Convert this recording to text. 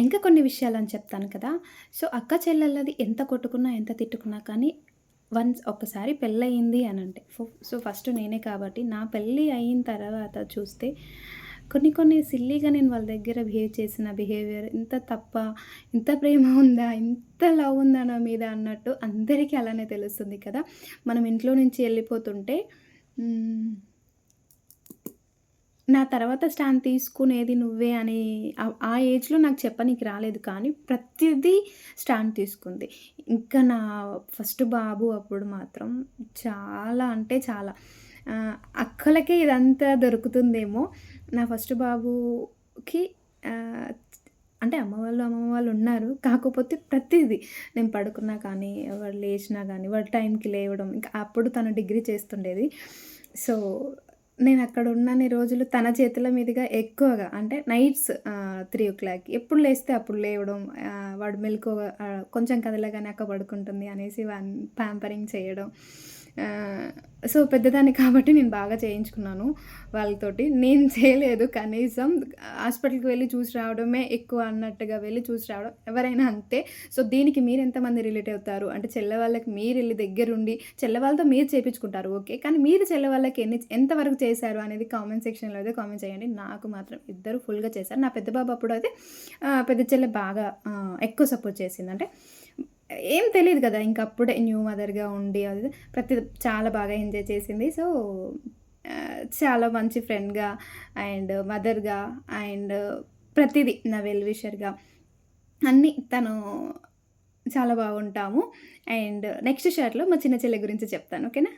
ఇంకా కొన్ని విషయాలని చెప్తాను కదా! సో, అక్క చెల్లెళ్ళది ఎంత కొట్టుకున్నా, ఎంత తిట్టుకున్నా కానీ వన్స్ ఒకసారి పెళ్ళయింది అని అంటే సో, ఫస్ట్ నేనే కాబట్టి నా పెళ్ళి అయిన తర్వాత చూస్తే కొన్ని కొన్ని సిల్లీగా నేను వాళ్ళ దగ్గర బిహేవ్ చేసిన బిహేవియర్ ఇంత తప్ప ఇంత ప్రేమ ఉందా? ఇంత లవ్ ఉందా నా మీద అన్నట్టు అందరికీ అలానే తెలుస్తుంది కదా! మనం ఇంట్లో నుంచి వెళ్ళిపోతుంటే నా తర్వాత స్టాండ్ తీసుకునేది నువ్వే అని ఆ ఏజ్‌లో నాకు చెప్పనీకి రాలేదు. కానీ ప్రతిదీ స్టాండ్ తీసుకుంది. ఇంకా నా ఫస్ట్ బాబు అప్పుడు మాత్రం చాలా అంటే చాలా అక్కలకే ఇదంతా దొరుకుతుందేమో! నా ఫస్ట్ బాబుకి అంటే అమ్మ వాళ్ళు, అమ్మమ్మ వాళ్ళు ఉన్నారు. కాకపోతే ప్రతిదీ నేను పడుకున్నా కానీ, వాడు లేచినా కానీ వాడు టైంకి లేవడం ఇంకా అప్పుడు తను డిగ్రీ చేస్తుండేది. సో, నేను అక్కడ ఉన్నన్ని రోజులు తన చేతుల మీదుగా ఎక్కువగా అంటే నైట్స్ త్రీ ఓ క్లాక్ ఎప్పుడు లేస్తే అప్పుడు లేవడం, వాడు మెలకు కొంచెం కదలగానే అక్క పడుకుంటుంది అనేసి వాడిని ప్యాంపరింగ్ చేయడం. సో, పెద్దదాన్ని కాబట్టి నేను బాగా చేయించుకున్నాను వాళ్ళతోటి. నేను చేయలేదు కనీసం హాస్పిటల్‌కి వెళ్ళి చూసి రావడమే ఎక్కువ అన్నట్టుగా వెళ్ళి చూసి రావడం. ఎవరైనా అంతే. సో, దీనికి మీరు ఎంతమంది రిలేట్ అవుతారు? అంటే చెల్లవాళ్ళకి వాళ్ళకి వెళ్ళి దగ్గరుండి చెల్లవాళ్ళతో మీరు చేపించుకుంటారు ఓకే. కానీ మీరు చెల్లె వాళ్ళకి ఎన్ని ఎంతవరకు చేశారు అనేది కామెంట్ సెక్షన్‌లో అయితే కామెంట్ చేయండి. నాకు మాత్రం ఇద్దరు ఫుల్‌గా చేశారు. నా పెద్ద బాబు అప్పుడైతే అయితే పెద్ద చెల్లె బాగా ఎక్కువ సపోర్ట్ చేసింది. అంటే ఏం తెలియదు కదా! ఇంక అప్పుడే న్యూ మదర్‌గా ఉండి అది ప్రతి చాలా బాగా ఎంజాయ్ చేసింది. సో, చాలా మంచి ఫ్రెండ్‌గా అండ్ మదర్‌గా అండ్ ప్రతిదీ నా వెల్ విషర్‌గా అన్నీ తను చాలా బాగుంటాము. అండ్ నెక్స్ట్ షర్ట్లో మా చిన్న చెల్లె గురించి చెప్తాను. ఓకేనా?